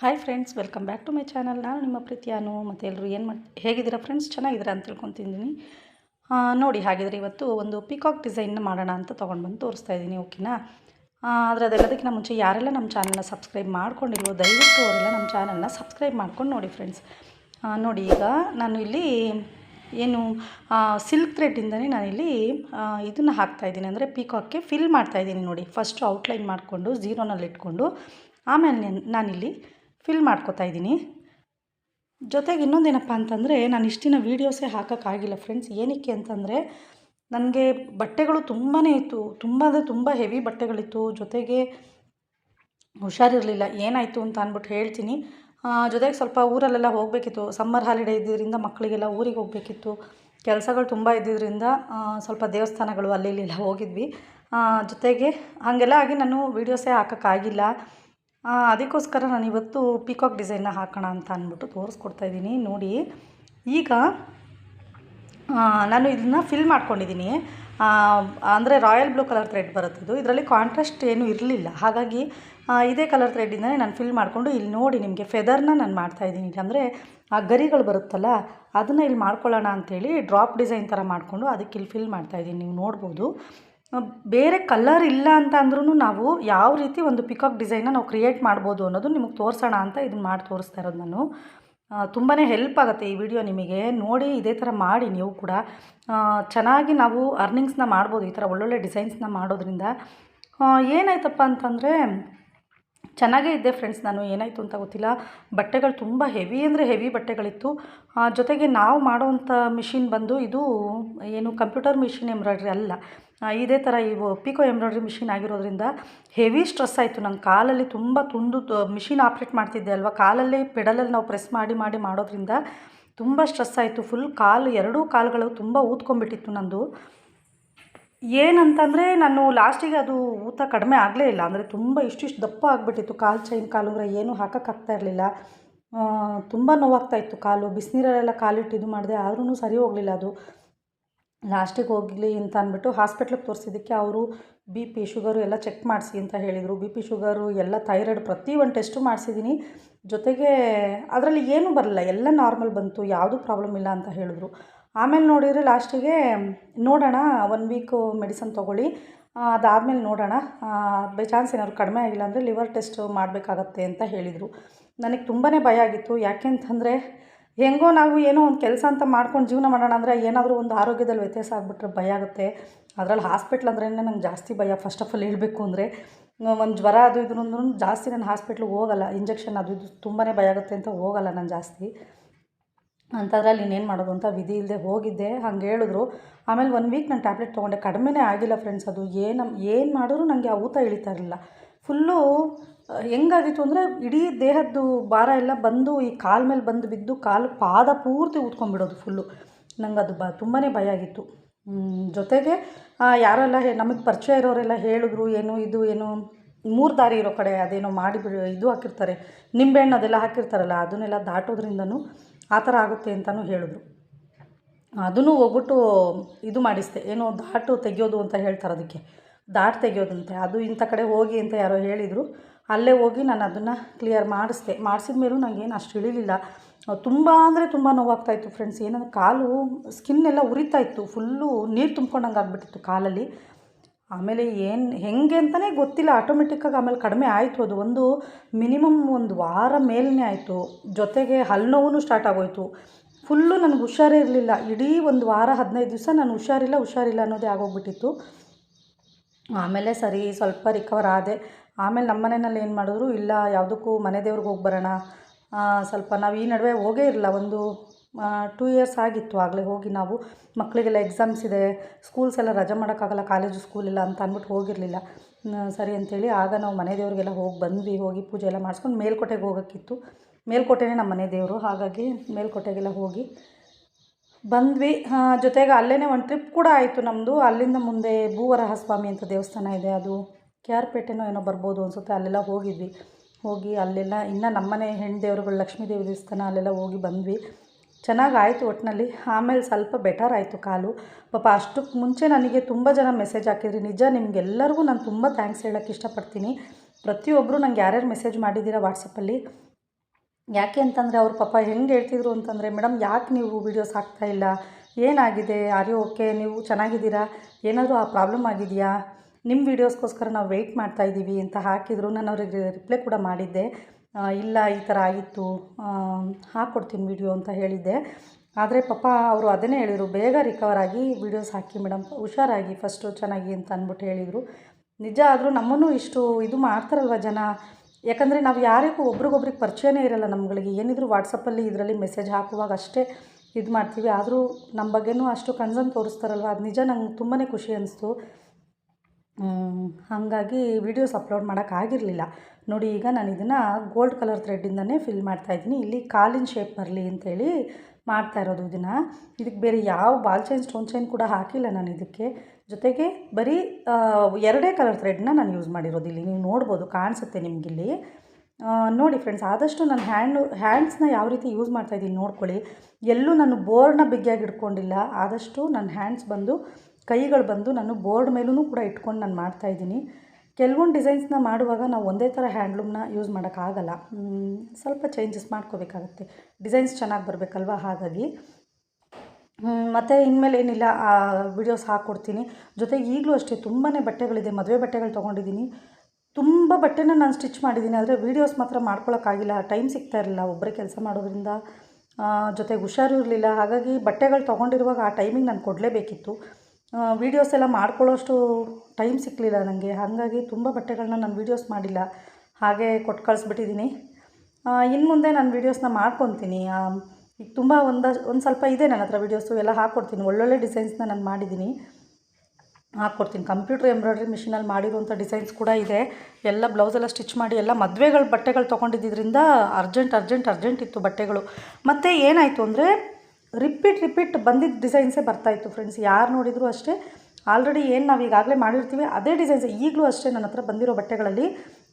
Hi friends welcome back to my channel ನಾನು ನಿಮ್ಮ ಪ್ರೀತಿ ಅನು, ಮತ್ತು ಎಲ್ಲರೂ ಏನು ಮಾಡಿ ಹೇಗಿದ್ದೀರಾ ಫ್ರೆಂಡ್ಸ್ ಚೆನ್ನಾಗಿದ್ದೀರಾ ಅಂತ ತಿಳ್ಕೊತಿದ್ದೀನಿ. ನೋಡಿ, ಹಾಗಿದ್ರೆ ಇವತ್ತು ಒಂದು ಪಿಕಾಕ್ ಡಿಸೈನ್ ಮಾಡೋಣ ಅಂತ ತೊಗೊಂಡು ಬಂದು ತೋರಿಸ್ತಾ ಇದ್ದೀನಿ ಓಕೆನಾ ಆದರೆ ಅದೆಲ್ಲದಕ್ಕಿಂತ ಮುಂಚೆ ಯಾರೆಲ್ಲ ನಮ್ಮ ಚಾನಲ್ನ ಸಬ್ಸ್ಕ್ರೈಬ್ ಮಾಡ್ಕೊಂಡಿಲ್ವೋ, ದಯವಿಟ್ಟು ಅವರೆಲ್ಲ ನಮ್ಮ ಚಾನಲ್ನ ಸಬ್ಸ್ಕ್ರೈಬ್ ಮಾಡ್ಕೊಂಡು ನೋಡಿ ಫ್ರೆಂಡ್ಸ್ ನೋಡಿ, ಈಗ ನಾನು ಇಲ್ಲಿ ಏನು ಸಿಲ್ಕ್ ಥ್ರೆಡ್ಡಿಂದನೇ ನಾನಿಲ್ಲಿ ಇದನ್ನು ಹಾಕ್ತಾಯಿದ್ದೀನಿ ಅಂದರೆ ಪಿಕಾಕ್ಗೆ ಫಿಲ್ ಮಾಡ್ತಾಯಿದ್ದೀನಿ ನೋಡಿ. ಫಸ್ಟು ಔಟ್ಲೈನ್ ಮಾಡಿಕೊಂಡು ಝೀರೋನಲ್ಲಿ ಇಟ್ಕೊಂಡು ಆಮೇಲೆ ನಾನು ನಾನಿಲ್ಲಿ ಫಿಲ್ ಮಾಡ್ಕೋತಾ ಇದ್ದೀನಿ. ಜೊತೆಗೆ ಇನ್ನೊಂದೇನಪ್ಪ ಅಂತಂದರೆ, ನಾನು ಇಷ್ಟಿನ ವೀಡಿಯೋಸೇ ಹಾಕೋಕ್ಕಾಗಿಲ್ಲ ಫ್ರೆಂಡ್ಸ್ ಏನಕ್ಕೆ ಅಂತಂದರೆ, ನನಗೆ ಬಟ್ಟೆಗಳು ತುಂಬಾ ಇತ್ತು. ತುಂಬ ಅಂದರೆ ತುಂಬ ಹೆವಿ ಬಟ್ಟೆಗಳಿತ್ತು. ಜೊತೆಗೆ ಹುಷಾರಿರಲಿಲ್ಲ. ಏನಾಯಿತು ಅಂತ ಅಂದ್ಬಿಟ್ಟು ಹೇಳ್ತೀನಿ. ಜೊತೆಗೆ ಸ್ವಲ್ಪ ಊರಲ್ಲೆಲ್ಲ ಹೋಗಬೇಕಿತ್ತು. ಸಮ್ಮರ್ ಹಾಲಿಡೇ ಇದ್ದಿದ್ದರಿಂದ ಮಕ್ಕಳಿಗೆಲ್ಲ ಊರಿಗೆ ಹೋಗಬೇಕಿತ್ತು. ಕೆಲಸಗಳು ತುಂಬ ಇದ್ದಿದ್ದರಿಂದ ಸ್ವಲ್ಪ ದೇವಸ್ಥಾನಗಳು ಅಲ್ಲಿ ಹೋಗಿದ್ವಿ. ಜೊತೆಗೆ ಹಾಗೆಲ್ಲ ಆಗಿ ನಾನು ವೀಡಿಯೋಸೇ ಹಾಕೋಕ್ಕಾಗಿಲ್ಲ ಅದಕ್ಕೋಸ್ಕರ ನಾನು ಇವತ್ತು ಪಿಕಾಕ್ ಡಿಸೈನ್ನ ಹಾಕೋಣ ಅಂತ ಅಂದ್ಬಿಟ್ಟು ತೋರಿಸ್ಕೊಡ್ತಾ ಇದ್ದೀನಿ. ನೋಡಿ, ಈಗ ನಾನು ಇದನ್ನ ಫಿಲ್ ಮಾಡ್ಕೊಂಡಿದ್ದೀನಿ. ಅಂದರೆ ರಾಯಲ್ ಬ್ಲೂ ಕಲರ್ ಥ್ರೆಡ್ ಬರುತ್ತಿದ್ದು ಇದರಲ್ಲಿ ಕಾಂಟ್ರಾಸ್ಟ್ ಏನೂ ಇರಲಿಲ್ಲ. ಹಾಗಾಗಿ ಇದೇ ಕಲರ್ ಥ್ರೆಡ್ಡಿಂದನೇ ನಾನು ಫಿಲ್ ಮಾಡಿಕೊಂಡು ಇಲ್ಲಿ ನೋಡಿ ನಿಮಗೆ ಫೆದರ್ನ ನಾನು ಮಾಡ್ತಾಯಿದ್ದೀನಿ ಅಂದರೆ ಆ ಗರಿಗಳು ಬರುತ್ತಲ್ಲ, ಅದನ್ನು ಇಲ್ಲಿ ಮಾಡ್ಕೊಳ್ಳೋಣ ಅಂಥೇಳಿ ಡ್ರಾಪ್ ಡಿಸೈನ್ ಥರ ಮಾಡಿಕೊಂಡು ಅದಕ್ಕೆ ಇಲ್ಲಿ ಫಿಲ್ ಮಾಡ್ತಾಯಿದ್ದೀನಿ ನೀವು ನೋಡ್ಬೋದು. ಬೇರೆ ಕಲರ್ ಇಲ್ಲ ಅಂತ ಅಂದ್ರೂ ನಾವು ಯಾವ ರೀತಿ ಒಂದು ಪಿಕಾಕ್ ಡಿಸೈನ್ನ ನಾವು ಕ್ರಿಯೇಟ್ ಮಾಡ್ಬೋದು ಅನ್ನೋದು ನಿಮಗೆ ತೋರಿಸೋಣ ಅಂತ ಇದನ್ನ ಮಾಡಿ ತೋರಿಸ್ತಾ ಇರೋದು ನಾನು. ತುಂಬಾ ಹೆಲ್ಪ್ ಆಗುತ್ತೆ ಈ ವಿಡಿಯೋ ನಿಮಗೆ. ನೋಡಿ ಇದೇ ಥರ ಮಾಡಿ ನೀವು ಕೂಡ. ಚೆನ್ನಾಗಿ ನಾವು ಅರ್ನಿಂಗ್ಸ್ನ ಮಾಡ್ಬೋದು, ಈ ಥರ ಒಳ್ಳೊಳ್ಳೆ ಡಿಸೈನ್ಸ್ನ ಮಾಡೋದ್ರಿಂದ. ಏನಾಯ್ತಪ್ಪ ಅಂತಂದರೆ, ಚೆನ್ನಾಗೇ ಇದ್ದೆ ಫ್ರೆಂಡ್ಸ್ ನಾನು, ಏನಾಯಿತು ಅಂತ ಗೊತ್ತಿಲ್ಲ. ಬಟ್ಟೆಗಳು ತುಂಬ ಹೆವಿ ಅಂದರೆ ಹೆವಿ ಬಟ್ಟೆಗಳಿತ್ತು. ಜೊತೆಗೆ ನಾವು ಮಾಡೋವಂಥ ಮಿಷಿನ್ ಬಂದು ಇದು ಏನು ಕಂಪ್ಯೂಟರ್ ಮಿಷಿನ್ ಎಂಬ್ರಾಯ್ಡ್ರಿ ಅಲ್ಲ. ಇದೇ ಥರ ಇವು ಪಿಕೋ ಎಂಬ್ರಾಯ್ಡ್ರಿ ಮಿಷಿನ್ ಆಗಿರೋದ್ರಿಂದ ಹೆವಿ ಸ್ಟ್ರೆಸ್ ಆಯಿತು. ನನ್ನ ಕಾಲಲ್ಲಿ ತುಂಬ ತುಂಡು ಮಿಷಿನ್ ಆಪ್ರೇಟ್ ಮಾಡ್ತಿದ್ದೆ ಅಲ್ವಾ? ಕಾಲಲ್ಲಿ ಪೆಡಲಲ್ಲಿ ನಾವು ಪ್ರೆಸ್ ಮಾಡಿ ಮಾಡಿ ಮಾಡೋದ್ರಿಂದ ತುಂಬ ಸ್ಟ್ರೆಸ್ ಆಯಿತು. ಫುಲ್ ಕಾಲು, ಎರಡೂ ಕಾಲುಗಳು ತುಂಬ ಊದ್ಕೊಂಡ್ಬಿಟ್ಟಿತ್ತು ನಂದು. ಏನಂತಂದರೆ ನಾನು ಲಾಸ್ಟಿಗೆ ಅದು ಊತ ಕಡಿಮೆ ಆಗಲೇ ಇಲ್ಲ. ಅಂದರೆ ತುಂಬ ಇಷ್ಟಿಷ್ಟು ದಪ್ಪ ಆಗಿಬಿಟ್ಟಿತ್ತು. ಕಾಲು ಚೈನ್ ಕಾಲುಂಗ್ರ ಏನೂ ಹಾಕೋಕ್ಕಾಗ್ತಾ ಇರಲಿಲ್ಲ. ತುಂಬ ನೋವಾಗ್ತಾಯಿತ್ತು ಕಾಲು. ಬಿಸಿನೀರಲ್ಲೆಲ್ಲ ಕಾಲಿಟ್ಟು ಇದು ಮಾಡಿದೆ. ಆದ್ರೂ ಸರಿ ಹೋಗಲಿಲ್ಲ ಅದು. ಲಾಸ್ಟಿಗೆ ಹೋಗಲಿ ಅಂತ ಅಂದ್ಬಿಟ್ಟು ಹಾಸ್ಪಿಟ್ಲಿಗೆ ತೋರಿಸಿದ್ದಕ್ಕೆ ಅವರು ಬಿ ಪಿ ಶುಗರು ಎಲ್ಲ ಚೆಕ್ ಮಾಡಿಸಿ ಅಂತ ಹೇಳಿದರು. ಬಿ ಪಿ ಶುಗರು ಎಲ್ಲ ಥೈರಾಯ್ಡ್ ಪ್ರತಿ ಒಂದು ಟೆಸ್ಟು ಮಾಡಿಸಿದ್ದೀನಿ. ಜೊತೆಗೆ ಅದರಲ್ಲಿ ಏನೂ ಬರಲ್ಲ ಎಲ್ಲ ನಾರ್ಮಲ್ ಬಂತು. ಯಾವುದೂ ಪ್ರಾಬ್ಲಮ್ ಇಲ್ಲ ಅಂತ ಹೇಳಿದ್ರು. ಆಮೇಲೆ ನೋಡಿದರೆ ಲಾಸ್ಟಿಗೆ ನೋಡೋಣ, ಒನ್ ವೀಕು ಮೆಡಿಸನ್ ತೊಗೊಳ್ಳಿ. ಅದಾದಮೇಲೆ ನೋಡೋಣ. ಬೈ ಚಾನ್ಸ್ ಏನಾದ್ರು ಕಡಿಮೆ ಆಗಿಲ್ಲ ಅಂದರೆ ಲಿವರ್ ಟೆಸ್ಟ್ ಮಾಡಬೇಕಾಗತ್ತೆ ಅಂತ ಹೇಳಿದರು. ನನಗೆ ತುಂಬಾ ಭಯ ಆಗಿತ್ತು. ಯಾಕೆ ಅಂತಂದರೆ ಹೆಂಗೋ ನಾವು ಏನೋ ಒಂದು ಕೆಲಸ ಅಂತ ಮಾಡ್ಕೊಂಡು ಜೀವನ ಮಾಡೋಣ ಅಂದರೆ ಏನಾದರೂ ಒಂದು ಆರೋಗ್ಯದಲ್ಲಿ ವ್ಯತ್ಯಾಸ ಆಗಿಬಿಟ್ರೆ ಭಯ ಆಗುತ್ತೆ. ಅದರಲ್ಲಿ ಹಾಸ್ಪಿಟ್ಲ್ ಅಂದ್ರೇ ನಂಗೆ ಜಾಸ್ತಿ ಭಯ. ಫಸ್ಟ್ ಆಫ್ ಆಲ್ ಹೇಳಬೇಕು ಅಂದರೆ ಒಂದು ಜ್ವರ ಅದು ಇದ್ರೂ ಜಾಸ್ತಿ ನಾನು ಹಾಸ್ಪಿಟ್ಲಿಗೆ ಹೋಗಲ್ಲ. ಇಂಜೆಕ್ಷನ್ ಅದು ಇದು ತುಂಬಾ ಭಯ ಆಗುತ್ತೆ ಅಂತ ಹೋಗಲ್ಲ ನಾನು ಜಾಸ್ತಿ. ಅಂಥದ್ರಲ್ಲಿ ಇನ್ನೇನು ಮಾಡೋದು ಅಂತ ವಿಧಿ ಇಲ್ಲದೆ ಹೋಗಿದ್ದೆ. ಹಂಗೆ ಹೇಳಿದ್ರು. ಆಮೇಲೆ ಒನ್ ವೀಕ್ ನಾನು ಟ್ಯಾಬ್ಲೆಟ್ ತೊಗೊಂಡೆ. ಕಡಿಮೆನೇ ಆಗಿಲ್ಲ ಫ್ರೆಂಡ್ಸ್ ಅದು. ಏನು ಏನು ಮಾಡಿದ್ರು ನನಗೆ ಆ ಊತ ಇಳಿತಾ ಇರಲಿಲ್ಲ. ಫುಲ್ಲು ಹೆಂಗಾಗಿತ್ತು ಅಂದರೆ ಇಡೀ ದೇಹದ್ದು ಭಾರ ಎಲ್ಲ ಬಂದು, ಈ ಕಾಲ ಮೇಲೆ ಬಂದು ಬಿದ್ದು ಕಾಲು ಪಾದ ಪೂರ್ತಿ ಊದ್ಕೊಂಡ್ಬಿಡೋದು ಫುಲ್ಲು. ನಂಗೆ ಅದು ಬ ತುಂಬಾ ಭಯ ಆಗಿತ್ತು. ಜೊತೆಗೆ ಯಾರೆಲ್ಲ ನಮಗೆ ಪರಿಚಯ ಇರೋರೆಲ್ಲ ಹೇಳಿದ್ರು, ಏನು ಇದು, ಏನು? ಮೂರು ದಾರಿ ಇರೋ ಕಡೆ ಅದೇನೋ ಮಾಡಿ ಇದು ಹಾಕಿರ್ತಾರೆ. ನಿಂಬೆಹಣ್ಣು ಅದೆಲ್ಲ ಹಾಕಿರ್ತಾರಲ್ಲ, ಅದನ್ನೆಲ್ಲ ದಾಟೋದ್ರಿಂದನೂ ಆ ಥರ ಆಗುತ್ತೆ ಅಂತಲೂ ಹೇಳಿದ್ರು. ಅದನ್ನು ಹೋಗ್ಬಿಟ್ಟು ಇದು ಮಾಡಿಸ್ದೆ, ಏನೋ ದಾಟು, ತೆಗೆಯೋದು ಅಂತ ಹೇಳ್ತಾರೆ ಅದಕ್ಕೆ. ದಾಟ್ ತೆಗೆಯೋದಂತೆ. ಅದು ಇಂಥ ಕಡೆ ಹೋಗಿ ಅಂತ ಯಾರೋ ಹೇಳಿದರು. ಅಲ್ಲೇ ಹೋಗಿ ನಾನು ಅದನ್ನು ಕ್ಲಿಯರ್ ಮಾಡಿಸ್ದೆ. ಮಾಡಿಸಿದ ಮೇಲೂ ನನಗೇನು ಅಷ್ಟು ಇಳಿಲಿಲ್ಲ ತುಂಬ ಅಂದರೆ ತುಂಬ ನೋವಾಗ್ತಾಯಿತ್ತು ಫ್ರೆಂಡ್ಸ್ ಏನಂದ್ರೆ ಕಾಲು ಸ್ಕಿನ್ ಎಲ್ಲ ಉರಿತಾ ಇತ್ತು. ಫುಲ್ಲು ನೀರು ತುಂಬ್ಕೊಂಡಂಗೆ ಆಗಿಬಿಟ್ಟಿತ್ತು ಕಾಲಲ್ಲಿ. ಆಮೇಲೆ ಏನು, ಹೆಂಗೆ ಅಂತಲೇ ಗೊತ್ತಿಲ್ಲ. ಆಟೋಮೆಟಿಕ್ಕಾಗಿ ಆಮೇಲೆ ಕಡಿಮೆ ಆಯಿತು ಅದು. ಒಂದು ಮಿನಿಮಮ್ ಒಂದು ವಾರ ಮೇಲೇ ಆಯಿತು. ಜೊತೆಗೆ ಹಲ್ಲು ನೋವು ಸ್ಟಾರ್ಟ್ ಆಗೋಯಿತು. ಫುಲ್ಲು ನನಗೆ ಹುಷಾರೇ ಇರಲಿಲ್ಲ. ಇಡೀ ಒಂದು ವಾರ ಹದಿನೈದು ದಿವಸ ನಾನು ಹುಷಾರಿಲ್ಲ ಹುಷಾರಿಲ್ಲ ಅನ್ನೋದೇ ಆಗೋಗ್ಬಿಟ್ಟಿತ್ತು. ಆಮೇಲೆ ಸರಿ, ಸ್ವಲ್ಪ ರಿಕವರ್ ಆದೆ. ಆಮೇಲೆ ನಮ್ಮ ಮನೆಯಲ್ಲಿ ಏನು ಮಾಡಿದ್ರು, ಇಲ್ಲ, ಯಾವುದಕ್ಕೂ ಮನೆ ದೇವ್ರಿಗೆ ಹೋಗಿ ಬರೋಣ. ಸ್ವಲ್ಪ ನಾವು ಈ ನಡುವೆ ಹೋಗೇ ಇರಲಿಲ್ಲ. ಒಂದು ಟೂ ಇಯರ್ಸ್ ಆಗಿತ್ತು ಆಗಲೇ ಹೋಗಿ ನಾವು. ಮಕ್ಕಳಿಗೆಲ್ಲ ಎಕ್ಸಾಮ್ಸ್ ಇದೆ. ಸ್ಕೂಲ್ಸ್ ಎಲ್ಲ ರಜೆ ಮಾಡೋಕ್ಕಾಗಲ್ಲ ಕಾಲೇಜು ಸ್ಕೂಲಿಲ್ಲ ಅಂತ ಅಂದ್ಬಿಟ್ಟು ಹೋಗಿರಲಿಲ್ಲ. ಸರಿ ಅಂತೇಳಿ ಆಗ ನಾವು ಮನೆ ದೇವ್ರಿಗೆಲ್ಲ ಹೋಗಿ ಬಂದ್ವಿ. ಹೋಗಿ ಪೂಜೆ ಎಲ್ಲ ಮಾಡಿಸ್ಕೊಂಡು ಮೇಲ್ಕೋಟೆಗೆ ಹೋಗೋಕ್ಕಿತ್ತು. ಮೇಲ್ಕೋಟೆನೇ ನಮ್ಮ ಮನೆ ದೇವರು. ಹಾಗಾಗಿ ಮೇಲ್ಕೋಟೆಗೆಲ್ಲ ಹೋಗಿ ಬಂದ್ವಿ. ಜೊತೆಗೆ ಅಲ್ಲೇ ಒಂದು ಟ್ರಿಪ್ ಕೂಡ ಆಯಿತು ನಮ್ಮದು ಅಲ್ಲಿಂದ ಮುಂದೆ ಭೂವರಹ ಸ್ವಾಮಿ ಅಂತ ದೇವಸ್ಥಾನ ಇದೆ. ಅದು ಕೆ ಆರ್ ಪೇಟೆನೋ ಏನೋ ಬರ್ಬೋದು ಅನಿಸುತ್ತೆ. ಅಲ್ಲೆಲ್ಲ ಹೋಗಿದ್ವಿ. ಹೋಗಿ ಅಲ್ಲೆಲ್ಲ ಇನ್ನು ನಮ್ಮನೆ ಹೆಣ್ಣು ದೇವರುಗಳು ಲಕ್ಷ್ಮೀ ದೇವಿ ದೇವಸ್ಥಾನ ಅಲ್ಲೆಲ್ಲ ಹೋಗಿ ಬಂದ್ವಿ. ಚೆನ್ನಾಗಾಯಿತು ಒಟ್ಟಿನಲ್ಲಿ ಆಮೇಲೆ ಸ್ವಲ್ಪ ಬೆಟರ್ ಆಯಿತು ಕಾಲು. ಪಾಪ ಅಷ್ಟಕ್ಕೆ ಮುಂಚೆ ನನಗೆ ತುಂಬ ಜನ ಮೆಸೇಜ್ ಹಾಕಿದ್ರಿ. ನಿಜ ನಿಮಗೆಲ್ಲರಿಗೂ ನಾನು ತುಂಬ ಥ್ಯಾಂಕ್ಸ್ ಹೇಳೋಕ್ಕೆ ಇಷ್ಟಪಡ್ತೀನಿ. ಪ್ರತಿಯೊಬ್ಬರು ನಂಗೆ ಯಾರ್ಯಾರು ಮೆಸೇಜ್ ಮಾಡಿದ್ದೀರಾ ವಾಟ್ಸಪ್ಪಲ್ಲಿ ಯಾಕೆ ಅಂತಂದರೆ ಅವ್ರ ಪಾಪ ಹೆಂಗೆ ಹೇಳ್ತಿದ್ರು ಅಂತಂದರೆ, ಮೇಡಮ್, ಯಾಕೆ ನೀವು ವೀಡಿಯೋಸ್ ಹಾಕ್ತಾ ಇಲ್ಲ? ಏನಾಗಿದೆ? ಆರ್ ಓಕೆ ನೀವು ಚೆನ್ನಾಗಿದ್ದೀರಾ? ಏನಾದರೂ ಆ ಪ್ರಾಬ್ಲಮ್ ಆಗಿದೆಯಾ? ನಿಮ್ಮ ವೀಡಿಯೋಸ್ಗೋಸ್ಕರ ನಾವು ವೆಯ್ಟ್ ಮಾಡ್ತಾ ಇದ್ದೀವಿ ಅಂತ ಹಾಕಿದ್ರು. ನಾನು ಅವ್ರಿಗೆ ರಿಪ್ಲೈ ಕೂಡ ಮಾಡಿದ್ದೆ. ಇಲ್ಲ, ಈ ಥರ ಆಗಿತ್ತು. ಹಾಕ್ಕೊಡ್ತೀನಿ ವೀಡಿಯೋ ಅಂತ ಹೇಳಿದ್ದೆ. ಆದರೆ ಪಾಪ ಅವರು ಅದನ್ನೇ ಹೇಳಿದರು. ಬೇಗ ರಿಕವರ್ ಆಗಿ ವೀಡಿಯೋಸ್ ಹಾಕಿ ಮೇಡಮ್. ಹುಷಾರಾಗಿ ಫಸ್ಟು ಚೆನ್ನಾಗಿ ಅಂತ ಅಂದ್ಬಿಟ್ಟು ಹೇಳಿದರು. ನಿಜ ಆದರೂ ನಮ್ಮನ್ನು ಇಷ್ಟು ಇದು ಮಾಡ್ತಾರಲ್ವ ಜನ? ಯಾಕಂದರೆ ನಾವು ಯಾರಿಗೂ ಒಬ್ರಿಗೊಬ್ರಿಗೆ ಪರಿಚಯನೇ ಇರಲ್ಲ ನಮ್ಗಳಿಗೆ. ಏನಿದ್ರು ವಾಟ್ಸಪ್ಪಲ್ಲಿ ಇದರಲ್ಲಿ ಮೆಸೇಜ್ ಹಾಕುವಾಗ ಅಷ್ಟೇ ಇದು ಮಾಡ್ತೀವಿ. ಆದರೂ ನಮ್ಮ ಬಗ್ಗೆನೂ ಅಷ್ಟು ಕನ್ಸರ್ನ್ ತೋರಿಸ್ತಾರಲ್ವ? ಅದು ನಿಜ ನಂಗೆ ತುಂಬಾ ಖುಷಿ ಅನಿಸ್ತು. ಹಾಗಾಗಿ ವೀಡಿಯೋಸ್ ಅಪ್ಲೋಡ್ ಮಾಡೋಕ್ಕಾಗಿರಲಿಲ್ಲ ನೋಡಿ ಈಗ ನಾನು ಇದನ್ನು ಗೋಲ್ಡ್ ಕಲರ್ ಥ್ರೆಡ್ಡಿಂದನೇ ಫಿಲ್ ಮಾಡ್ತಾಯಿದ್ದೀನಿ ಇಲ್ಲಿ ಕಾಲಿನ ಶೇಪ್ ಬರಲಿ ಅಂತೇಳಿ ಮಾಡ್ತಾ ಇರೋದು ಇದನ್ನು. ಇದಕ್ಕೆ ಬೇರೆ ಯಾವ ಬಾಲ್ ಚೈನ್, ಸ್ಟೋನ್ ಚೈನ್ ಕೂಡ ಹಾಕಿಲ್ಲ ನಾನು ಇದಕ್ಕೆ. ಜೊತೆಗೆ ಬರೀ ಎರಡೇ ಕಲರ್ ಥ್ರೆಡ್ನ ನಾನು ಯೂಸ್ ಮಾಡಿರೋದು ಇಲ್ಲಿ. ನೀವು ನೋಡ್ಬೋದು, ಕಾಣಿಸುತ್ತೆ ನಿಮಗಿಲ್ಲಿ. ನೋಡಿ ಫ್ರೆಂಡ್ಸ್ ಆದಷ್ಟು ನಾನು ಹ್ಯಾಂಡು ಹ್ಯಾಂಡ್ಸ್ನ ಯಾವ ರೀತಿ ಯೂಸ್ ಮಾಡ್ತಾಯಿದ್ದೀನಿ ನೋಡ್ಕೊಳ್ಳಿ. ಎಲ್ಲೂ ನಾನು ಬೋರ್ಡ್ನ ಬಿಗಿಯಾಗಿ ಇಟ್ಕೊಂಡಿಲ್ಲ. ಆದಷ್ಟು ನನ್ನ ಹ್ಯಾಂಡ್ಸ್ ಬಂದು, ಕೈಗಳು ಬಂದು ನಾನು ಬೋರ್ಡ್ ಮೇಲೂ ಕೂಡ ಇಟ್ಕೊಂಡು ನಾನು ಮಾಡ್ತಾಯಿದ್ದೀನಿ ಕೆಲವೊಂದು ಡಿಸೈನ್ಸ್ನ ಮಾಡುವಾಗ ನಾವು ಒಂದೇ ಥರ ಹ್ಯಾಂಡ್ಲೂಮ್ನ ಯೂಸ್ ಮಾಡೋಕ್ಕಾಗಲ್ಲ. ಸ್ವಲ್ಪ ಚೇಂಜಸ್ ಮಾಡ್ಕೋಬೇಕಾಗುತ್ತೆ. ಡಿಸೈನ್ಸ್ ಚೆನ್ನಾಗಿ ಬರಬೇಕಲ್ವ? ಹಾಗಾಗಿ. ಮತ್ತು ಇನ್ಮೇಲೆ ಏನಿಲ್ಲ ವಿಡಿಯೋಸ್ ಹಾಕ್ಕೊಡ್ತೀನಿ ಜೊತೆಗೆ ಈಗಲೂ ಅಷ್ಟೇ ತುಂಬಾ ಬಟ್ಟೆಗಳಿದೆ. ಮದುವೆ ಬಟ್ಟೆಗಳು ತೊಗೊಂಡಿದ್ದೀನಿ ತುಂಬ ಬಟ್ಟೆನ ನಾನು ಸ್ಟಿಚ್ ಮಾಡಿದ್ದೀನಿ ಆದರೆ ವೀಡಿಯೋಸ್ ಮಾತ್ರ ಮಾಡ್ಕೊಳ್ಳೋಕ್ಕಾಗಿಲ್ಲ ಟೈಮ್ ಸಿಗ್ತಾ ಇರಲಿಲ್ಲ. ಒಬ್ಬರೇ ಕೆಲಸ ಮಾಡೋದ್ರಿಂದ ಜೊತೆಗೆ ಹುಷಾರು ಇರಲಿಲ್ಲ. ಹಾಗಾಗಿ ಬಟ್ಟೆಗಳು ತೊಗೊಂಡಿರುವಾಗ ಆ ಟೈಮಿಗೆ ನಾನು ಕೊಡಲೇಬೇಕಿತ್ತು. ವೀಡಿಯೋಸ್ ಎಲ್ಲ ಮಾಡ್ಕೊಳ್ಳೋಷ್ಟು ಟೈಮ್ ಸಿಕ್ಕಲಿಲ್ಲ ನನಗೆ ಹಾಗಾಗಿ ತುಂಬ ಬಟ್ಟೆಗಳನ್ನ ನಾನು ವೀಡಿಯೋಸ್ ಮಾಡಿಲ್ಲ. ಹಾಗೆ ಕೊಟ್ಟು ಕಳಿಸ್ಬಿಟ್ಟಿದ್ದೀನಿ ಇನ್ನು ಮುಂದೆ ನಾನು ವೀಡಿಯೋಸ್ನ ಮಾಡ್ಕೊತೀನಿ. ಈಗ ತುಂಬ ಒಂದು ಒಂದು ಸ್ವಲ್ಪ ಇದೆ ನನ್ನ ಹತ್ರ ವೀಡಿಯೋಸು ಎಲ್ಲ ಹಾಕ್ಕೊಡ್ತೀನಿ ಒಳ್ಳೊಳ್ಳೆ ಡಿಸೈನ್ಸ್ನ ನಾನು ಮಾಡಿದ್ದೀನಿ ಹಾಕ್ಕೊಡ್ತೀನಿ ಕಂಪ್ಯೂಟರ್ ಎಂಬ್ರಾಯ್ಡ್ರಿ ಮಿಷಿನಲ್ಲಿ ಮಾಡಿರುವಂಥ ಡಿಸೈನ್ಸ್ ಕೂಡ ಇದೆ. ಎಲ್ಲ ಬ್ಲೌಸೆಲ್ಲ ಸ್ಟಿಚ್ ಮಾಡಿ, ಎಲ್ಲ ಮದುವೆಗಳು ಬಟ್ಟೆಗಳು ತೊಗೊಂಡಿದ್ದರಿಂದ ಅರ್ಜೆಂಟ್ ಅರ್ಜೆಂಟ್ ಅರ್ಜೆಂಟ್ ಇತ್ತು ಬಟ್ಟೆಗಳು. ಮತ್ತು ಏನಾಯಿತು ಅಂದರೆ ರಿಪೀಟ್ ರಿಪೀಟ್ ಬಂದಿದ್ದ ಡಿಸೈನ್ಸೇ ಬರ್ತಾಯಿತ್ತು ಫ್ರೆಂಡ್ಸ್ ಯಾರು ನೋಡಿದರೂ ಅಷ್ಟೇ ಆಲ್ರೆಡಿ ಏನು ನಾವು ಈಗಾಗಲೇ ಮಾಡಿರ್ತೀವಿ, ಅದೇ ಡಿಸೈನ್ಸ್. ಈಗಲೂ ಅಷ್ಟೇ ನನ್ನ ಹತ್ರ ಬಂದಿರೋ ಬಟ್ಟೆಗಳಲ್ಲಿ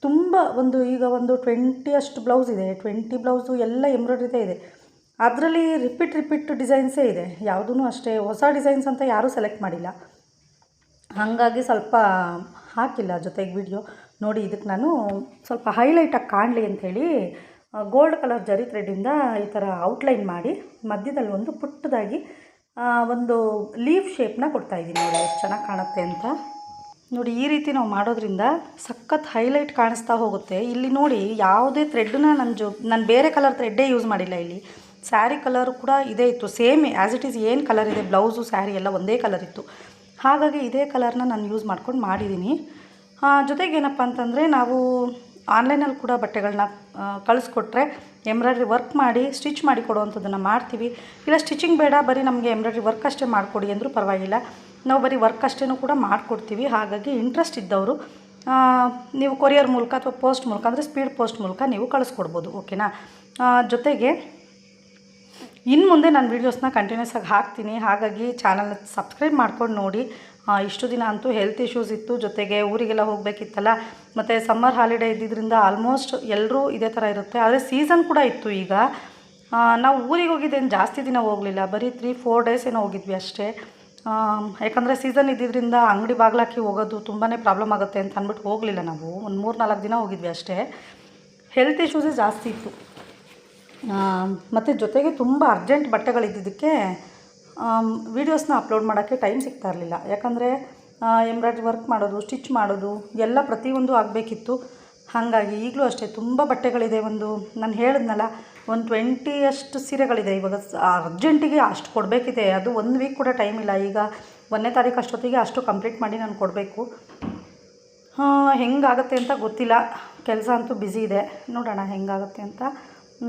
ತುಂಬ ಒಂದು, ಈಗ ಒಂದು ಟ್ವೆಂಟಿ ಅಷ್ಟು ಬ್ಲೌಸ್ ಇದೆ. ಟ್ವೆಂಟಿ ಬ್ಲೌಸು ಎಲ್ಲ ಎಂಬ್ರಾಯ್ಡ್ರಿದೇ ಇದೆ. ಅದರಲ್ಲಿ ರಿಪೀಟ್ ರಿಪೀಟ್ ಡಿಸೈನ್ಸೇ ಇದೆ. ಯಾವುದೂ ಅಷ್ಟೇ, ಹೊಸ ಡಿಸೈನ್ಸ್ ಅಂತ ಯಾರೂ ಸೆಲೆಕ್ಟ್ ಮಾಡಿಲ್ಲ. ಹಾಗಾಗಿ ಸ್ವಲ್ಪ ಹಾಕಿಲ್ಲ ಜೊತೆಗೆ ವಿಡಿಯೋ ನೋಡಿ ಇದಕ್ಕೆ ನಾನು ಸ್ವಲ್ಪ ಹೈಲೈಟಾಗಿ ಕಾಣಲಿ ಅಂಥೇಳಿ ಗೋಲ್ಡ್ ಕಲರ್ ಜರಿ ಥ್ರೆಡ್ಡಿಂದ ಈ ಥರ ಔಟ್ಲೈನ್ ಮಾಡಿ ಮಧ್ಯದಲ್ಲಿ ಒಂದು ಪುಟ್ಟದಾಗಿ ಒಂದು ಲೀಫ್ ಶೇಪ್ನ ಕೊಡ್ತಾಯಿದ್ದೀನಿ ನೋಡಿ ಎಷ್ಟು ಚೆನ್ನಾಗಿ ಕಾಣುತ್ತೆ ಅಂತ. ನೋಡಿ ಈ ರೀತಿ ನಾವು ಮಾಡೋದ್ರಿಂದ ಸಖತ್ ಹೈಲೈಟ್ ಕಾಣಿಸ್ತಾ ಹೋಗುತ್ತೆ. ಇಲ್ಲಿ ನೋಡಿ ಯಾವುದೇ ಥ್ರೆಡ್ನ ನನ್ನ ಜೊ ನಾನು ಬೇರೆ ಕಲರ್ ಥ್ರೆಡ್ಡೇ ಯೂಸ್ ಮಾಡಿಲ್ಲ ಇಲ್ಲಿ. ಸ್ಯಾರಿ ಕಲರ್ ಕೂಡ ಇದೇ ಇತ್ತು ಸೇಮ್ ಆ್ಯಸ್ ಇಟ್ ಈಸ್ ಏನು ಕಲರ್ ಇದೆ ಬ್ಲೌಸು ಸ್ಯಾರಿ ಎಲ್ಲ ಒಂದೇ ಕಲರ್ ಇತ್ತು. ಹಾಗಾಗಿ ಇದೇ ಕಲರ್ನ ನಾನು ಯೂಸ್ ಮಾಡ್ಕೊಂಡು ಮಾಡಿದ್ದೀನಿ ಆ, ಜೊತೆಗೆ ಏನಪ್ಪ ಅಂತಂದರೆ ನಾವು ಆನ್ಲೈನಲ್ಲಿ ಕೂಡ ಬಟ್ಟೆಗಳನ್ನ ಕಳಿಸ್ಕೊಟ್ರೆ ಎಂಬ್ರಾಯ್ಡ್ರಿ ವರ್ಕ್ ಮಾಡಿ, ಸ್ಟಿಚ್ ಮಾಡಿ ಕೊಡುವಂಥದ್ದನ್ನು ಮಾಡ್ತೀವಿ. ಇಲ್ಲ, ಸ್ಟಿಚಿಂಗ್ ಬೇಡ, ಬರೀ ನಮಗೆ ಎಂಬ್ರಾಯ್ಡ್ರಿ ವರ್ಕ್ ಅಷ್ಟೇ ಮಾಡಿಕೊಡಿ ಅಂದರೂ ಪರವಾಗಿಲ್ಲ. ನಾವು ಬರೀ ವರ್ಕ್ ಅಷ್ಟೇ ಕೂಡ ಮಾಡಿಕೊಡ್ತೀವಿ. ಹಾಗಾಗಿ ಇಂಟ್ರೆಸ್ಟ್ ಇದ್ದವರು ನೀವು ಕೊರಿಯರ್ ಮೂಲಕ ಅಥವಾ ಪೋಸ್ಟ್ ಮೂಲಕ, ಅಂದರೆ ಸ್ಪೀಡ್ ಪೋಸ್ಟ್ ಮೂಲಕ ನೀವು ಕಳಿಸ್ಕೊಡ್ಬೋದು, ಓಕೆನಾ? ಜೊತೆಗೆ ಇನ್ನು ಮುಂದೆ ನಾನು ವೀಡಿಯೋಸ್ನ ಕಂಟಿನ್ಯೂಸ್ ಆಗಿ ಹಾಕ್ತೀನಿ. ಹಾಗಾಗಿ ಚಾನಲ್ನ ಸಬ್ಸ್ಕ್ರೈಬ್ ಮಾಡ್ಕೊಂಡು ನೋಡಿ. ಇಷ್ಟು ದಿನ ಅಂತೂ ಹೆಲ್ತ್ ಇಶ್ಯೂಸ್ ಇತ್ತು. ಜೊತೆಗೆ ಊರಿಗೆಲ್ಲ ಹೋಗಬೇಕಿತ್ತಲ್ಲ. ಮತ್ತು ಸಮ್ಮರ್ ಹಾಲಿಡೇ ಇದ್ದಿದ್ದರಿಂದ ಆಲ್ಮೋಸ್ಟ್ ಎಲ್ಲರೂ ಇದೇ ಥರ ಇರುತ್ತೆ. ಆದರೆ ಸೀಸನ್ ಕೂಡ ಇತ್ತು ಈಗ. ನಾವು ಊರಿಗೆ ಹೋಗಿದ್ದೇನು ಜಾಸ್ತಿ ದಿನ ಹೋಗಲಿಲ್ಲ. ಬರೀ ತ್ರೀ ಫೋರ್ ಡೇಸ್ ಏನೋ ಹೋಗಿದ್ವಿ ಅಷ್ಟೇ. ಯಾಕಂದರೆ ಸೀಸನ್ ಇದ್ದಿದ್ದರಿಂದ ಅಂಗಡಿ ಬಾಗ್ಲಾಕಿ ಹೋಗೋದು ತುಂಬಾ ಪ್ರಾಬ್ಲಮ್ ಆಗುತ್ತೆ ಅಂತ ಅಂದ್ಬಿಟ್ಟು ಹೋಗಲಿಲ್ಲ ನಾವು. ಒಂದು ಮೂರು ನಾಲ್ಕು ದಿನ ಹೋಗಿದ್ವಿ ಅಷ್ಟೇ. ಹೆಲ್ತ್ ಇಶ್ಯೂಸೇ ಜಾಸ್ತಿ ಇತ್ತು. ಮತ್ತು ಜೊತೆಗೆ ತುಂಬ ಅರ್ಜೆಂಟ್ ಬಟ್ಟೆಗಳಿದ್ದಿದ್ದಕ್ಕೆ ವೀಡಿಯೋಸ್ನ ಅಪ್ಲೋಡ್ ಮಾಡೋಕ್ಕೆ ಟೈಮ್ ಸಿಗ್ತಾ ಇರಲಿಲ್ಲ. ಯಾಕಂದರೆ ಎಂಬ್ರಾಯ್ಡ್ರಿ ವರ್ಕ್ ಮಾಡೋದು ಸ್ಟಿಚ್ ಮಾಡೋದು, ಎಲ್ಲ ಪ್ರತಿಯೊಂದು ಆಗಬೇಕಿತ್ತು. ಹಾಗಾಗಿ ಈಗಲೂ ಅಷ್ಟೇ ತುಂಬ ಬಟ್ಟೆಗಳಿದೆ ಒಂದು, ನಾನು ಹೇಳಿದ್ನಲ್ಲ, ಒಂದು ಟ್ವೆಂಟಿಯಷ್ಟು ಸೀರೆಗಳಿದೆ. ಇವಾಗ ಅರ್ಜೆಂಟಿಗೆ ಅಷ್ಟು ಕೊಡಬೇಕಿದೆ. ಅದು ಒಂದು ವೀಕ್ ಕೂಡ ಟೈಮ್ ಇಲ್ಲ. ಈಗ ಒಂದನೇ ತಾರೀಕು ಅಷ್ಟೊತ್ತಿಗೆ ಅಷ್ಟು ಕಂಪ್ಲೀಟ್ ಮಾಡಿ ನಾನು ಕೊಡಬೇಕು. ಹೆಂಗಾಗತ್ತೆ ಅಂತ ಗೊತ್ತಿಲ್ಲ. ಕೆಲಸ ಅಂತೂ ಬ್ಯುಸಿ ಇದೆ. ನೋಡೋಣ ಹೆಂಗಾಗುತ್ತೆ ಅಂತ.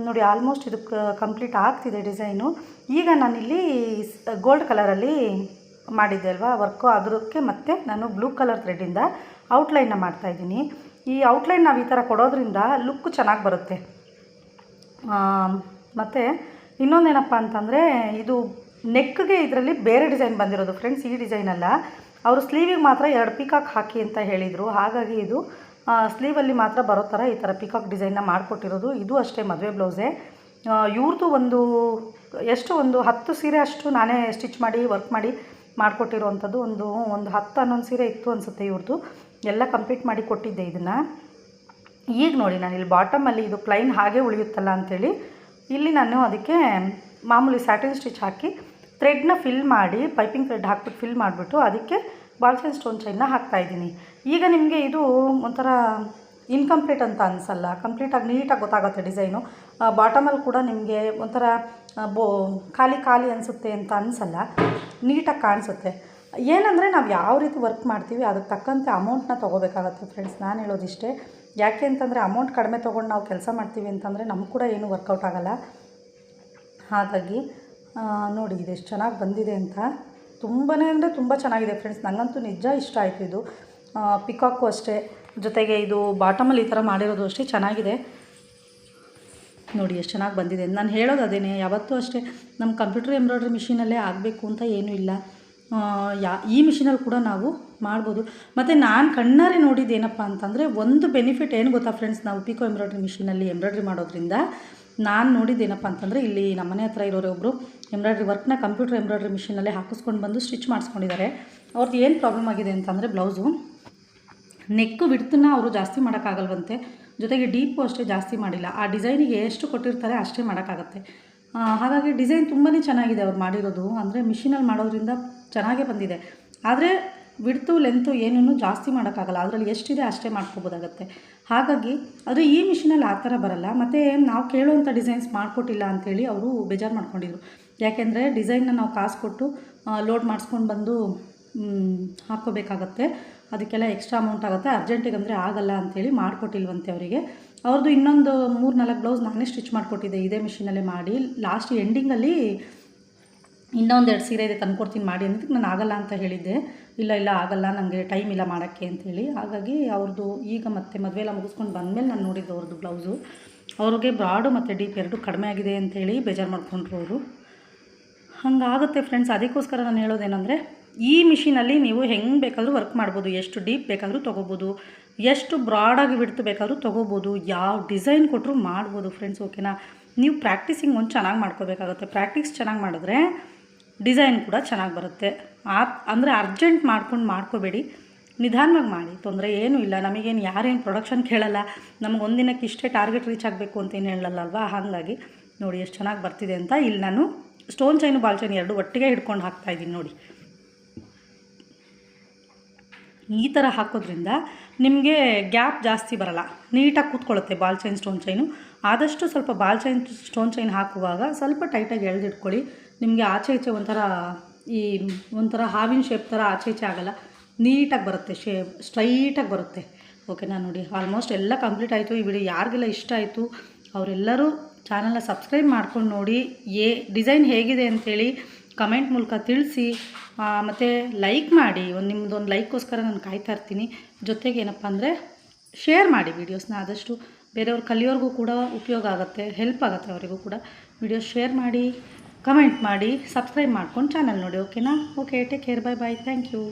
ನೋಡಿ ಆಲ್ಮೋಸ್ಟ್ ಇದು ಕಂಪ್ಲೀಟ್ ಆಗ್ತಿದೆ ಡಿಸೈನು ಈಗ ನಾನಿಲ್ಲಿ ಗೋಲ್ಡ್ ಕಲರಲ್ಲಿ ಮಾಡಿದ್ದೆ ಅಲ್ವಾ? ವರ್ಕು ಅದಕ್ಕೆ ಮತ್ತೆ ನಾನು ಬ್ಲೂ ಕಲರ್ ಥ್ರೆಡ್ಡಿಂದ ಔಟ್ಲೈನ್ನ ಮಾಡ್ತಾಯಿದ್ದೀನಿ ಈ ಔಟ್ಲೈನ್ ನಾವು ಈ ಥರ ಕೊಡೋದ್ರಿಂದ ಲುಕ್ ಚೆನ್ನಾಗಿ ಬರುತ್ತೆ. ಮತ್ತು ಇನ್ನೊಂದೇನಪ್ಪ ಅಂತಂದರೆ, ಇದು ನೆಕ್ಗೆ ಇದರಲ್ಲಿ ಬೇರೆ ಡಿಸೈನ್ ಬಂದಿರೋದು ಫ್ರೆಂಡ್ಸ್ ಈ ಡಿಸೈನ್ ಅಲ್ಲ. ಅವರು ಸ್ಲೀವಿಗೆ ಮಾತ್ರ ಎರಡು ಪೀಕಾಕ್ ಹಾಕಿ ಅಂತ ಹೇಳಿದರು. ಹಾಗಾಗಿ ಇದು ಸ್ಲೀವಲ್ಲಿ ಮಾತ್ರ ಬರೋ ಥರ ಈ ಥರ ಪಿಕಾಕ್ ಡಿಸೈನ್ನ ಮಾಡಿಕೊಟ್ಟಿರೋದು. ಇದು ಅಷ್ಟೇ ಮದುವೆ ಬ್ಲೌಸೇ ಇವ್ರದ್ದು ಒಂದು, ಎಷ್ಟು ಒಂದು ಹತ್ತು ಸೀರೆ ಅಷ್ಟು ನಾನೇ ಸ್ಟಿಚ್ ಮಾಡಿ ವರ್ಕ್ ಮಾಡಿ ಮಾಡಿಕೊಟ್ಟಿರೋವಂಥದ್ದು ಒಂದು ಒಂದು ಹತ್ತು ಹನ್ನೊಂದು ಸೀರೆ ಇತ್ತು ಅನಿಸುತ್ತೆ ಇವ್ರದ್ದು ಎಲ್ಲ ಕಂಪ್ಲೀಟ್ ಮಾಡಿ ಕೊಟ್ಟಿದ್ದೆ ಇದನ್ನು. ಈಗ ನೋಡಿ ನಾನು ಇಲ್ಲಿ ಬಾಟಮಲ್ಲಿ ಇದು ಪ್ಲೈನ್ ಹಾಗೆ ಉಳಿಯುತ್ತಲ್ಲ ಅಂಥೇಳಿ ಇಲ್ಲಿ ನಾನು ಅದಕ್ಕೆ ಮಾಮೂಲಿ ಸ್ಯಾಟಿನ್ ಸ್ಟಿಚ್ ಹಾಕಿ ಥ್ರೆಡ್ನ ಫಿಲ್ ಮಾಡಿ ಪೈಪಿಂಗ್ ಥ್ರೆಡ್ ಹಾಕ್ಬಿಟ್ಟು ಫಿಲ್ ಮಾಡಿಬಿಟ್ಟು ಅದಕ್ಕೆ ಬಾಲ್ ಚೈನ್ ಸ್ಟೋನ್ ಚೈನ್ನ ಹಾಕ್ತಾಯಿದ್ದೀನಿ ಈಗ ನಿಮಗೆ ಇದು ಒಂಥರ ಇನ್ಕಂಪ್ಲೀಟ್ ಅಂತ ಅನಿಸಲ್ಲ. ಕಂಪ್ಲೀಟಾಗಿ ನೀಟಾಗಿ ಗೊತ್ತಾಗುತ್ತೆ ಡಿಸೈನು ಬಾಟಮಲ್ಲಿ ಕೂಡ ನಿಮಗೆ ಒಂಥರ ಬೋ, ಖಾಲಿ ಖಾಲಿ ಅನಿಸುತ್ತೆ ಅಂತ ಅನಿಸಲ್ಲ. ನೀಟಾಗಿ ಕಾಣಿಸುತ್ತೆ. ಏನಂದರೆ ನಾವು ಯಾವ ರೀತಿ ವರ್ಕ್ ಮಾಡ್ತೀವಿ ಅದಕ್ಕೆ ತಕ್ಕಂತೆ ಅಮೌಂಟ್ನ ತೊಗೋಬೇಕಾಗತ್ತೆ ಫ್ರೆಂಡ್ಸ್ ನಾನು ಹೇಳೋದಿಷ್ಟೇ. ಯಾಕೆ ಅಂತಂದರೆ ಅಮೌಂಟ್ ಕಡಿಮೆ ತೊಗೊಂಡು ನಾವು ಕೆಲಸ ಮಾಡ್ತೀವಿ ಅಂತಂದರೆ ನಮ್ಗೆ ಕೂಡ ಏನು ವರ್ಕೌಟ್ ಆಗಲ್ಲ. ಹಾಗಾಗಿ ನೋಡಿ ಇದೆಷ್ಟು ಚೆನ್ನಾಗಿ ಬಂದಿದೆ ಅಂತ. ತುಂಬಾ ಅಂದರೆ ತುಂಬ ಚೆನ್ನಾಗಿದೆ ಫ್ರೆಂಡ್ಸ್ ನನಗಂತೂ ನಿಜ ಇಷ್ಟ ಆಯಿತು ಇದು. ಪಿಕಾಕು ಅಷ್ಟೇ. ಜೊತೆಗೆ ಇದು ಬಾಟಮಲ್ಲಿ ಈ ಥರ ಮಾಡಿರೋದು ಅಷ್ಟೇ ಚೆನ್ನಾಗಿದೆ. ನೋಡಿ ಎಷ್ಟು ಚೆನ್ನಾಗಿ ಬಂದಿದೆ. ನಾನು ಹೇಳೋದು ಅದೇನೆ, ಯಾವತ್ತೂ ಅಷ್ಟೇ ನಮ್ಮ ಕಂಪ್ಯೂಟರ್ ಎಂಬ್ರಾಯ್ಡ್ರಿ ಮಿಷಿನಲ್ಲೇ ಆಗಬೇಕು ಅಂತ ಏನೂ ಇಲ್ಲ. ಯಾ, ಈ ಮಿಷಿನಲ್ಲಿ ಕೂಡ ನಾವು ಮಾಡ್ಬೋದು. ಮತ್ತು ನಾನು ಕಣ್ಣಾರೆ ನೋಡಿದ್ದು ಏನಪ್ಪ ಅಂತಂದರೆ ಒಂದು ಬೆನಿಫಿಟ್ ಏನು ಗೊತ್ತಾ ಫ್ರೆಂಡ್ಸ್ ನಾವು ಪಿಕೋ ಎಂಬ್ರಾಯ್ಡ್ರಿ ಮಿಷಿನಲ್ಲಿ ಎಂಬ್ರಾಯ್ಡ್ರಿ ಮಾಡೋದ್ರಿಂದ ನಾನು ನೋಡಿದ್ದು ಏನಪ್ಪ ಅಂತಂದರೆ ಇಲ್ಲಿ ನಮ್ಮನೆ ಹತ್ರ ಇರೋರು ಒಬ್ಬರು ಎಂಬ್ರಾಯ್ಡ್ರಿ ವರ್ಕ್ನ ಕಂಪ್ಯೂಟರ್ ಎಂಬ್ರಾಯ್ಡ್ರಿ ಮಿಷಿನಲ್ಲೇ ಹಾಕಿಸ್ಕೊಂಡು ಬಂದು ಸ್ಟಿಚ್ ಮಾಡಿಸ್ಕೊಂಡಿದ್ದಾರೆ. ಅವ್ರದ್ದು ಏನು ಪ್ರಾಬ್ಲಮ್ ಆಗಿದೆ ಅಂತಂದರೆ ಬ್ಲೌಸು. ನೆಕ್ಕು ಬಿಡ್ತನ್ನ ಅವರು ಜಾಸ್ತಿ ಮಾಡೋಕ್ಕಾಗಲ್ವಂತೆ. ಜೊತೆಗೆ ಡೀಪು ಅಷ್ಟೇ ಜಾಸ್ತಿ ಮಾಡಿಲ್ಲ. ಆ ಡಿಸೈನಿಗೆ ಎಷ್ಟು ಕೊಟ್ಟಿರ್ತಾರೆ ಅಷ್ಟೇ ಮಾಡೋಕ್ಕಾಗತ್ತೆ. ಹಾಗಾಗಿ ಡಿಸೈನ್ ತುಂಬಾ ಚೆನ್ನಾಗಿದೆ ಅವ್ರು ಮಾಡಿರೋದು. ಅಂದರೆ ಮಿಷಿನಲ್ಲಿ ಮಾಡೋದ್ರಿಂದ ಚೆನ್ನಾಗೇ ಬಂದಿದೆ. ಆದರೆ ವಿಡ್ತು ಲೆಂತು ಏನೂ ಜಾಸ್ತಿ ಮಾಡೋಕ್ಕಾಗಲ್ಲ. ಅದರಲ್ಲಿ ಎಷ್ಟಿದೆ ಅಷ್ಟೇ ಮಾಡ್ಕೋಬೋದಾಗತ್ತೆ. ಹಾಗಾಗಿ ಆದರೆ ಈ ಮಿಷಿನಲ್ಲಿ ಆ ಥರ ಬರಲ್ಲ. ಮತ್ತು ನಾವು ಕೇಳುವಂಥ ಡಿಸೈನ್ಸ್ ಮಾಡಿಕೊಟ್ಟಿಲ್ಲ ಅಂಥೇಳಿ ಅವರು ಬೇಜಾರು ಮಾಡ್ಕೊಂಡಿದ್ರು. ಯಾಕೆಂದರೆ ಡಿಸೈನ್ನ ನಾವು ಕಾಸು ಕೊಟ್ಟು ಲೋಡ್ ಮಾಡಿಸ್ಕೊಂಡು ಬಂದು ಹಾಕ್ಕೋಬೇಕಾಗತ್ತೆ. ಅದಕ್ಕೆಲ್ಲ ಎಕ್ಸ್ಟ್ರಾ ಅಮೌಂಟ್ ಆಗುತ್ತೆ. ಅರ್ಜೆಂಟಿಗೆ ಅಂದರೆ ಆಗಲ್ಲ ಅಂಥೇಳಿ ಮಾಡಿಕೊಟ್ಟಿಲ್ವಂತೆ ಅವರಿಗೆ. ಅವ್ರದ್ದು ಇನ್ನೊಂದು ಮೂರು ನಾಲ್ಕು ಬ್ಲೌಸ್ ನಾನೇ ಸ್ಟಿಚ್ ಮಾಡಿಕೊಟ್ಟಿದ್ದೆ. ಇದೇ ಮಿಷಿನಲ್ಲೇ ಮಾಡಿ. ಲಾಸ್ಟ್ ಎಂಡಿಂಗಲ್ಲಿ ಇನ್ನೊಂದು ಎರಡು ಸೀರೆ ಇದೆ ತಂದ್ಕೊಡ್ತೀನಿ ಮಾಡಿ ಅನ್ನೋದಕ್ಕೆ ನಾನು ಆಗಲ್ಲ ಅಂತ ಹೇಳಿದ್ದೆ. ಇಲ್ಲ ಇಲ್ಲ, ಆಗಲ್ಲ ನನಗೆ ಟೈಮ್ ಇಲ್ಲ ಮಾಡೋಕ್ಕೆ ಅಂಥೇಳಿ ಹಾಗಾಗಿ ಅವ್ರದ್ದು ಈಗ ಮತ್ತೆ ಮದುವೆ ಎಲ್ಲ ಮುಗಿಸ್ಕೊಂಡು ಬಂದಮೇಲೆ ನಾನು ನೋಡಿದ್ದು ಅವ್ರದ್ದು ಬ್ಲೌಸು. ಅವ್ರಿಗೆ ಬ್ರಾಡು ಮತ್ತು ಡೀಪ್ ಎರಡು ಕಡಿಮೆ ಆಗಿದೆ ಅಂಥೇಳಿ ಬೇಜಾರು ಮಾಡ್ಕೊಂಡ್ರು ಅವರು. ಹಾಗಾಗುತ್ತೆ ಫ್ರೆಂಡ್ಸ್ ಅದಕ್ಕೋಸ್ಕರ ನಾನು ಹೇಳೋದೇನೆಂದರೆ, ಈ ಮಿಷಿನಲ್ಲಿ ನೀವು ಹೆಂಗೆ ಬೇಕಾದರೂ ವರ್ಕ್ ಮಾಡ್ಬೋದು. ಎಷ್ಟು ಡೀಪ್ ಬೇಕಾದರೂ ತೊಗೋಬೋದು. ಎಷ್ಟು ಬ್ರಾಡಾಗಿ ಬಿಡ್ತು ಬೇಕಾದರೂ ತೊಗೋಬೋದು. ಯಾವ ಡಿಸೈನ್ ಕೊಟ್ಟರು ಮಾಡ್ಬೋದು ಫ್ರೆಂಡ್ಸ್ ಓಕೆನಾ ನೀವು ಪ್ರಾಕ್ಟೀಸಿಂಗ್ ಒಂದು ಚೆನ್ನಾಗಿ ಮಾಡ್ಕೋಬೇಕಾಗುತ್ತೆ. ಪ್ರಾಕ್ಟೀಸ್ ಚೆನ್ನಾಗಿ ಮಾಡಿದ್ರೆ ಡಿಸೈನ್ ಕೂಡ ಚೆನ್ನಾಗಿ ಬರುತ್ತೆ. ಆ ಅಂದರೆ ಅರ್ಜೆಂಟ್ ಮಾಡ್ಕೊಂಡು ಮಾಡ್ಕೋಬೇಡಿ. ನಿಧಾನವಾಗಿ ಮಾಡಿ. ತೊಂದರೆ ಏನೂ ಇಲ್ಲ. ನಮಗೇನು ಯಾರೇನು ಪ್ರೊಡಕ್ಷನ್ ಕೇಳಲ್ಲ. ನಮಗೆ ಒಂದಿನಕ್ಕೆ ಇಷ್ಟೇ ಟಾರ್ಗೆಟ್ ರೀಚ್ ಆಗಬೇಕು ಅಂತ ಏನು ಹೇಳಲ್ಲ ಅಲ್ವಾ? ಹಾಗಾಗಿ ನೋಡಿ, ಎಷ್ಟು ಚೆನ್ನಾಗಿ ಬರ್ತಿದೆ ಅಂತ ಇಲ್ಲಿ ನಾನು ಸ್ಟೋನ್ ಚೈನು ಬಾಲ್ ಚೈನ್ ಎರಡು ಒಟ್ಟಿಗೆ ಹಿಡ್ಕೊಂಡು ಹಾಕ್ತಾ ಇದ್ದೀನಿ ನೋಡಿ. ಈ ಥರ ಹಾಕೋದ್ರಿಂದ ನಿಮಗೆ ಗ್ಯಾಪ್ ಜಾಸ್ತಿ ಬರಲ್ಲ. ನೀಟಾಗಿ ಕೂತ್ಕೊಳ್ಳುತ್ತೆ ಬಾಲ್ ಚೈನ್ ಸ್ಟೋನ್ ಚೈನು ಆದಷ್ಟು ಸ್ವಲ್ಪ ಬಾಲ್ ಚೈನ್ ಸ್ಟೋನ್ ಚೈನ್ ಹಾಕುವಾಗ ಸ್ವಲ್ಪ ಟೈಟಾಗಿ ಎಳೆದಿಟ್ಕೊಳ್ಳಿ. ನಿಮಗೆ ಆಚೆ ಈಚೆ ಒಂಥರ ಈ ಒಂಥರ ಹಾವಿನ ಶೇಪ್ ಥರ ಆಚೆ ಈಚೆ ಆಗಲ್ಲ. ನೀಟಾಗಿ ಬರುತ್ತೆ ಶೇಪ್ ಸ್ಟ್ರೈಟಾಗಿ ಬರುತ್ತೆ. ಓಕೆನಾ ನೋಡಿ ಆಲ್ಮೋಸ್ಟ್ ಎಲ್ಲ ಕಂಪ್ಲೀಟ್ ಆಯಿತು. ಈ ವಿಡಿಯೋ ಯಾರಿಗೆಲ್ಲ ಇಷ್ಟ ಆಯಿತು, ಅವರೆಲ್ಲರೂ ಚಾನಲ್ನ ಸಬ್ಸ್ಕ್ರೈಬ್ ಮಾಡ್ಕೊಂಡು ನೋಡಿ ಏ ಡಿಸೈನ್ ಹೇಗಿದೆ ಅಂಥೇಳಿ ಕಮೆಂಟ್ ಮೂಲಕ ತಿಳಿಸಿ ಮತ್ತು ಲೈಕ್ ಮಾಡಿ, ಒಂದು ನಿಮ್ಮದೊಂದು ಲೈಕ್ಗೋಸ್ಕರ ನಾನು ಕಾಯ್ತಾ ಇರ್ತೀನಿ. ಜೊತೆಗೆ ಏನಪ್ಪ ಅಂದರೆ, ಶೇರ್ ಮಾಡಿ ವೀಡಿಯೋಸ್ನ ಆದಷ್ಟು ಬೇರೆಯವ್ರು ಕಲಿಯೋರಿಗೂ ಕೂಡ ಉಪಯೋಗ ಆಗುತ್ತೆ ಹೆಲ್ಪ್ ಆಗುತ್ತೆ ಅವರಿಗೂ ಕೂಡ. ವೀಡಿಯೋಸ್ ಶೇರ್ ಮಾಡಿ ಕಮೆಂಟ್ ಮಾಡಿ ಸಬ್ಸ್ಕ್ರೈಬ್ ಮಾಡ್ಕೊಂಡು ಚಾನಲ್ ನೋಡಿ ಓಕೆನಾ okay take care bye bye thank you